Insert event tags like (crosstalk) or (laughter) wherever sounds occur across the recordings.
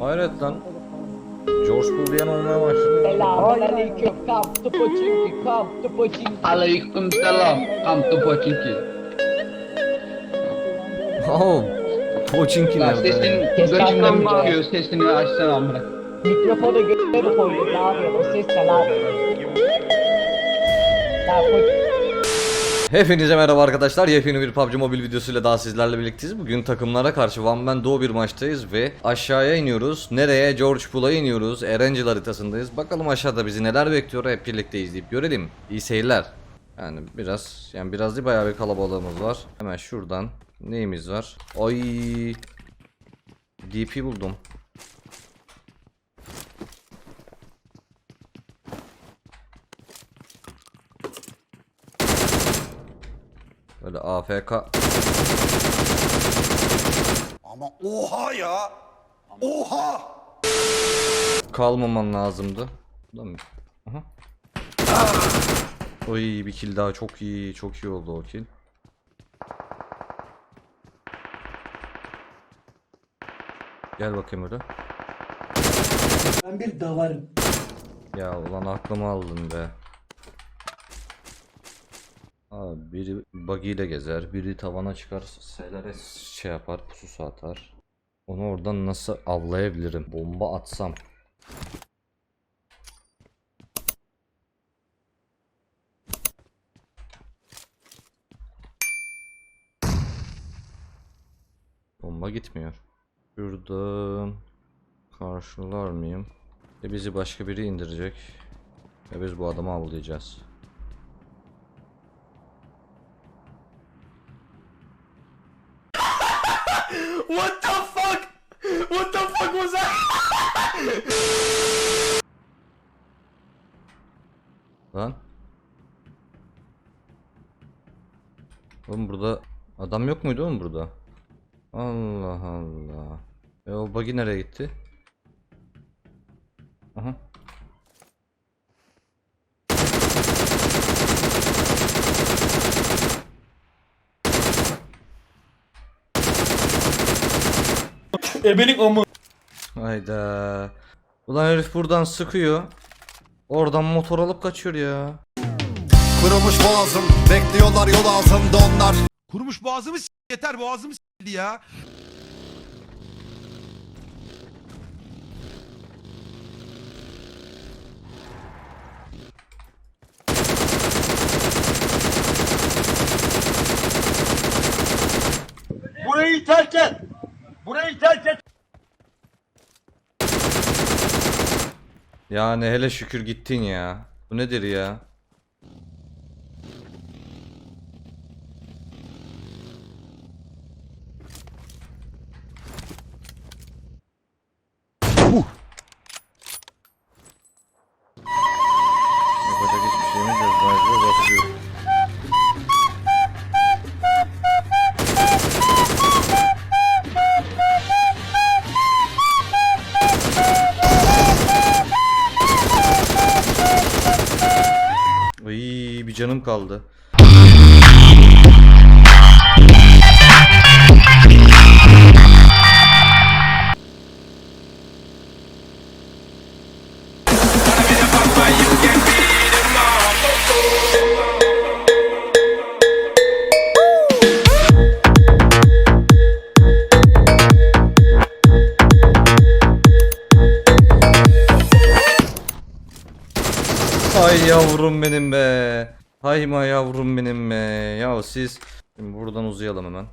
Hayret lan. George Bull diyen olmaya başladı. To Pochinki. Come to Pochinki. Aleyküm selam. Come to Pochinki. Oh. Lan nerede? sesin lan. çıkıyor? Sesini açsana amına. Mikrofonu götüne mi koydun? Ne yapıyorsun? O ses ne lan? Ya. Hepinize merhaba arkadaşlar. Yepyeni bir PUBG Mobile videosuyla daha sizlerle birlikteyiz. Bugün takımlara karşı One Man Doğu bir maçtayız ve aşağıya iniyoruz. Nereye? George Pool'a iniyoruz. Erangel haritasındayız. Bakalım aşağıda bizi neler bekliyor hep birlikte izleyip görelim. İyi seyirler. Yani biraz yani biraz değil bayağı bir kalabalığımız var. Hemen şuradan neyimiz var? Ay DP buldum. Böyle AFK Ama oha ya. Oha. kalmaman lazımdı. Bu da mı? Aha. Oy bir kill daha çok iyi çok iyi oldu o kill. Gel bakayım öyle. Ben bir davarım. Ya ulan aklımı aldın be. Abi biri buggy ile gezer, biri tavana çıkar, selere şey yapar, pusu atar. Onu oradan nasıl avlayabilirim? Bomba atsam. Bomba gitmiyor. Şuradan karşılar mıyım? E bizi başka biri indirecek. Ve biz bu adamı avlayacağız. Oğlum burada adam yok muydu oğlum burada? Allah Allah. E o buggy nereye gitti? Aha. Ebenin amı. Hayda. Ulan herif buradan sıkıyor. Oradan motor alıp kaçıyor ya. Kırılmış boğazım. Bekliyorlar yol altında onlar. Kurumuş boğazımı s- yeter boğazımı s**di ya. Burayı terk et. Burayı terk et. Yani hele şükür gittin ya. Bu nedir ya? Kaldı. Hay yavrum benim be. Hay ma yavrum benim be. Ya siz Şimdi buradan uzayalım hemen.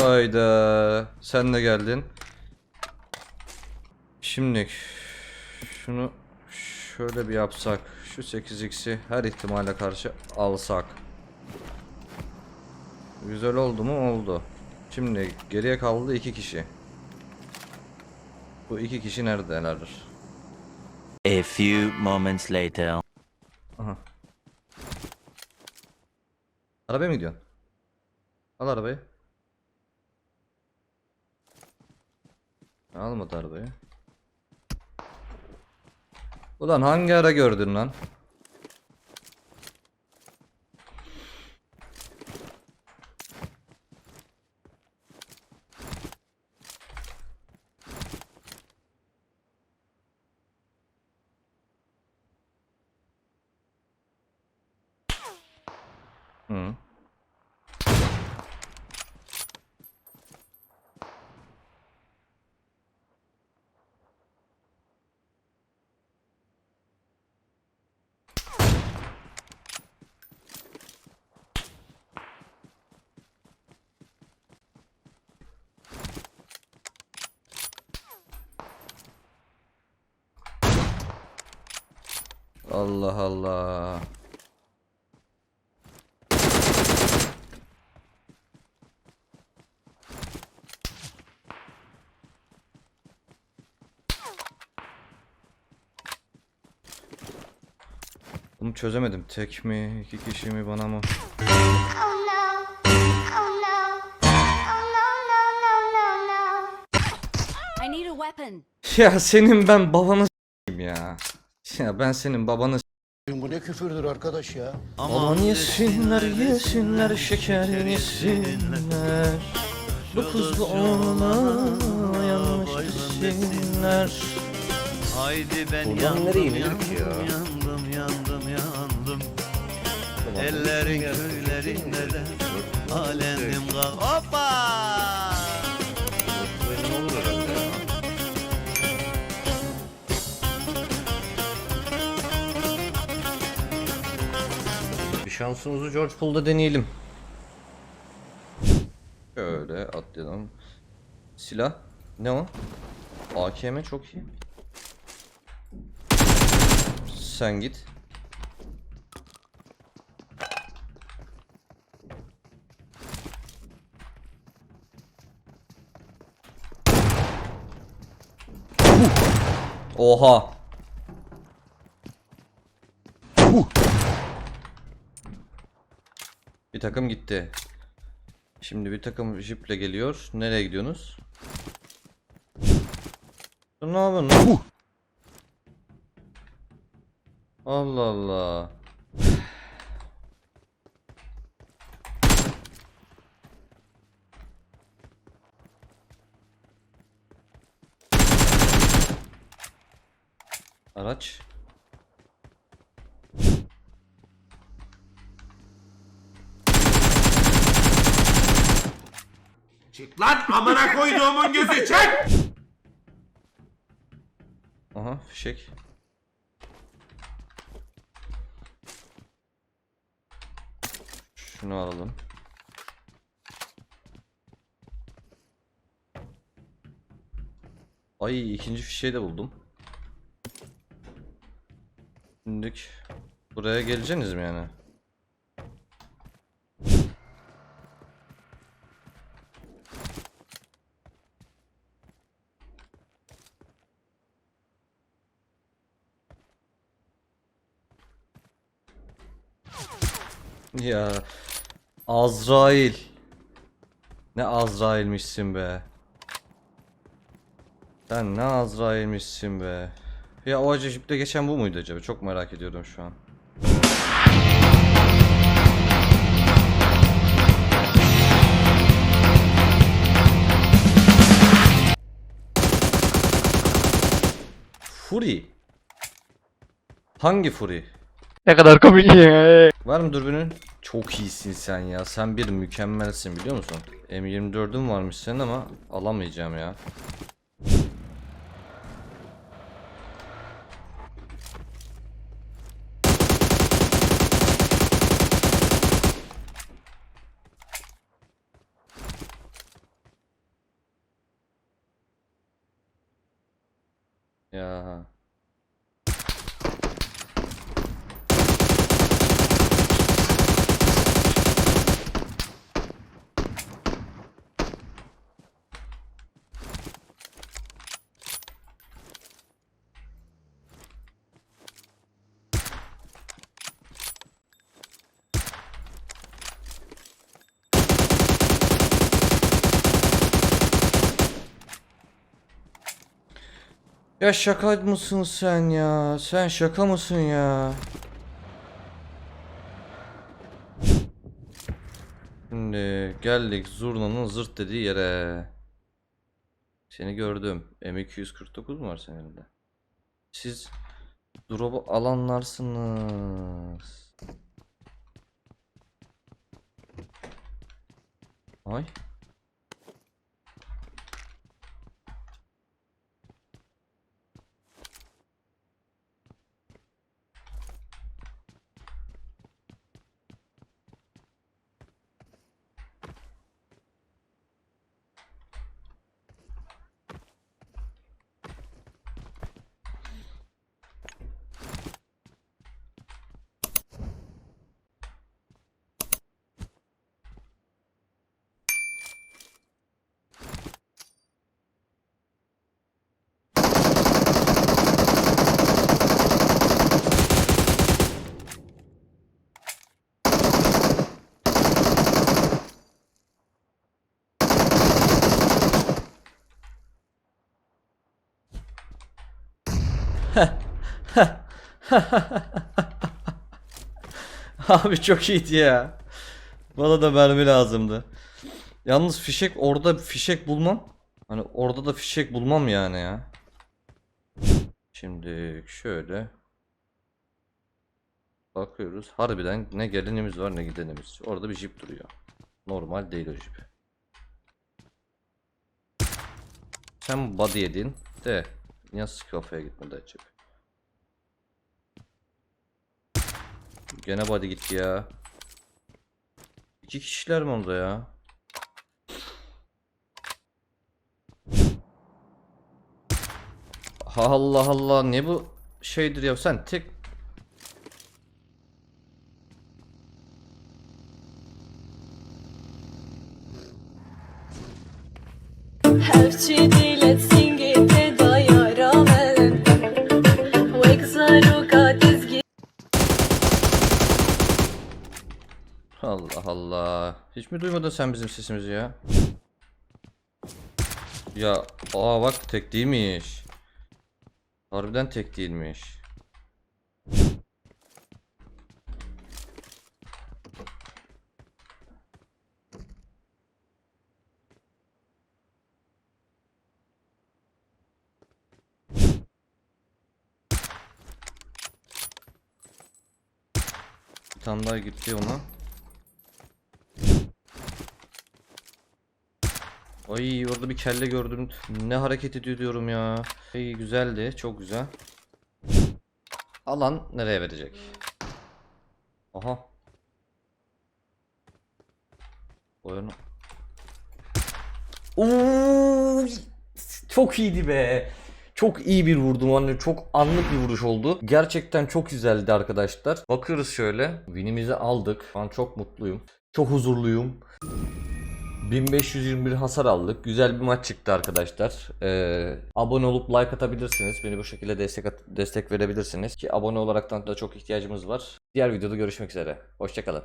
Hayda. Sen de geldin. Şimdi şunu şöyle bir yapsak. Şu 8x'i her ihtimale karşı alsak. Güzel oldu mu? Oldu. Şimdi geriye kaldı iki kişi. Bu iki kişi neredeler? A few moments later. Aha. Arabaya mı gidiyorsun? Al arabayı. Almadı arabayı. Ulan hangi ara gördün lan? Allah Allah. Bunu çözemedim. Tek mi, iki kişi mi, bana mı? Ya senin ben babanı. Ya ben senin babanı. Bu ne küfürdür arkadaş ya? Aman yesinler yesinler şeker yesinler. Dokuzlu oğluna yanlış desinler. Haydi ben Buradan yandım, nereye yandım, ki ya? yandım, yandım, yandım. Ellerin köylerinde de alendim kal. Hoppa! Şansımızı George Pool'da deneyelim. Şöyle atlayalım. Silah. Ne o? AKM çok iyi. Sen git. Oha. Bir takım gitti. Şimdi bir takım jiple geliyor. Nereye gidiyorsunuz? Ne yapıyorsun lan? Allah Allah. Araç. Lan amına koyduğumun gözü çek. Aha fişek. Şunu alalım. Ay ikinci fişeği de buldum. Şimdi buraya geleceksiniz mi yani? Ya Azrail. Ne Azrail'mişsin be. Sen ne Azrail'mişsin be. Ya o acı jiple geçen bu muydu acaba? Çok merak ediyorum şu an. Fury. Hangi Fury? Ne kadar komik ya. Var mı dürbünün? Çok iyisin sen ya. Sen bir mükemmelsin biliyor musun? M24'ün varmış senin ama alamayacağım ya. Ya. Ya şaka mısın sen ya? Sen şaka mısın ya? Şimdi geldik zurnanın zırt dediği yere. Seni gördüm. M249 mu var senin elinde? Siz drop'u alanlarsınız. Ay. (laughs) Abi çok iyiydi ya. Bana da mermi lazımdı. Yalnız fişek orada fişek bulmam. Hani orada da fişek bulmam yani ya. Şimdi şöyle bakıyoruz. Harbiden ne gelenimiz var ne gidenimiz. Orada bir jip duruyor. Normal değil o jip. Sen body yedin de nasıl kafaya gitmedi acaba? Gene body gitti ya. İki kişiler mi onda ya? Allah Allah ne bu şeydir ya sen tek Her şeydir Allah Allah. Hiç mi duymadın sen bizim sesimizi ya? Ya aa bak tek değilmiş. Harbiden tek değilmiş. Bir tane daha gitti ona. Ay orada bir kelle gördüm. Ne hareket ediyor diyorum ya. Ay güzeldi. Çok güzel. Alan nereye verecek? Aha. Oyunu. Oo, çok iyiydi be. Çok iyi bir vurdum hani çok anlık bir vuruş oldu. Gerçekten çok güzeldi arkadaşlar. Bakıyoruz şöyle. Winimizi aldık. An çok mutluyum. Çok huzurluyum. 1521 hasar aldık. Güzel bir maç çıktı arkadaşlar. Ee, abone olup like atabilirsiniz. Beni bu şekilde destek at- destek verebilirsiniz. Ki abone olaraktan da çok ihtiyacımız var. Diğer videoda görüşmek üzere. Hoşçakalın.